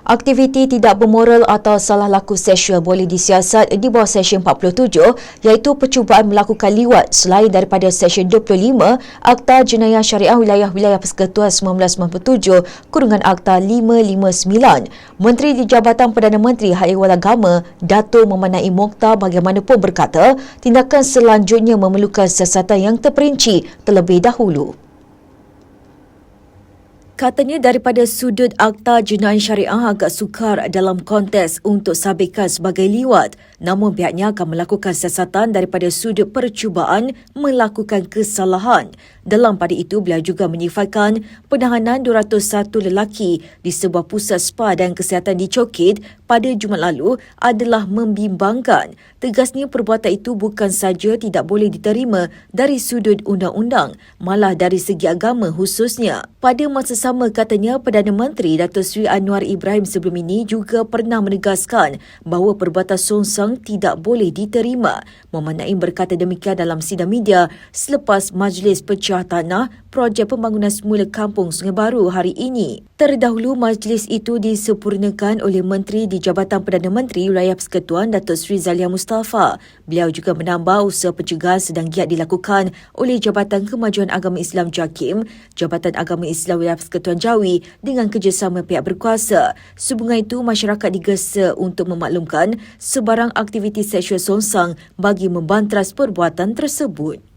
Aktiviti tidak bermoral atau salah laku seksual boleh disiasat di bawah Seksyen 47 iaitu percubaan melakukan liwat selain daripada Seksyen 25 Akta Jenayah Syariah Wilayah-Wilayah Persekutuan 1997 kurungan Akta 559. Menteri di Jabatan Perdana Menteri Hak Ehwal Agama Dato' Memanai Mokhtar bagaimanapun berkata tindakan selanjutnya memerlukan siasatan yang terperinci terlebih dahulu. Katanya daripada sudut Akta Jenayah Syariah agak sukar dalam konteks untuk sabitkan sebagai liwat. Namun pihaknya akan melakukan siasatan daripada sudut percubaan melakukan kesalahan. Dalam pada itu, beliau juga menyifatkan penahanan 201 lelaki di sebuah pusat spa dan kesihatan di Cokit pada Jumaat lalu adalah membimbangkan. Tegasnya perbuatan itu bukan saja tidak boleh diterima dari sudut undang-undang, malah dari segi agama khususnya. Pada masa sama katanya Perdana Menteri Datuk Seri Anwar Ibrahim sebelum ini juga pernah menegaskan bahawa perbuatan songsang tidak boleh diterima. Muhammad Naim berkata demikian dalam sidang media selepas Majlis Pecah Tanah projek pembangunan semula kampung Sungai Baru hari ini. Terdahulu majlis itu disempurnakan oleh Menteri di Jabatan Perdana Menteri Wilayah Persekutuan Datuk Seri Zalia Mustafa. Beliau juga menambah usaha pencegahan sedang giat dilakukan oleh Jabatan Kemajuan Agama Islam JAKIM, Jabatan Agama Islam Wilayah Persekutuan Jawi dengan kerjasama pihak berkuasa. Sehubungan itu, masyarakat digesa untuk memaklumkan sebarang aktiviti seksual songsang bagi membantras perbuatan tersebut.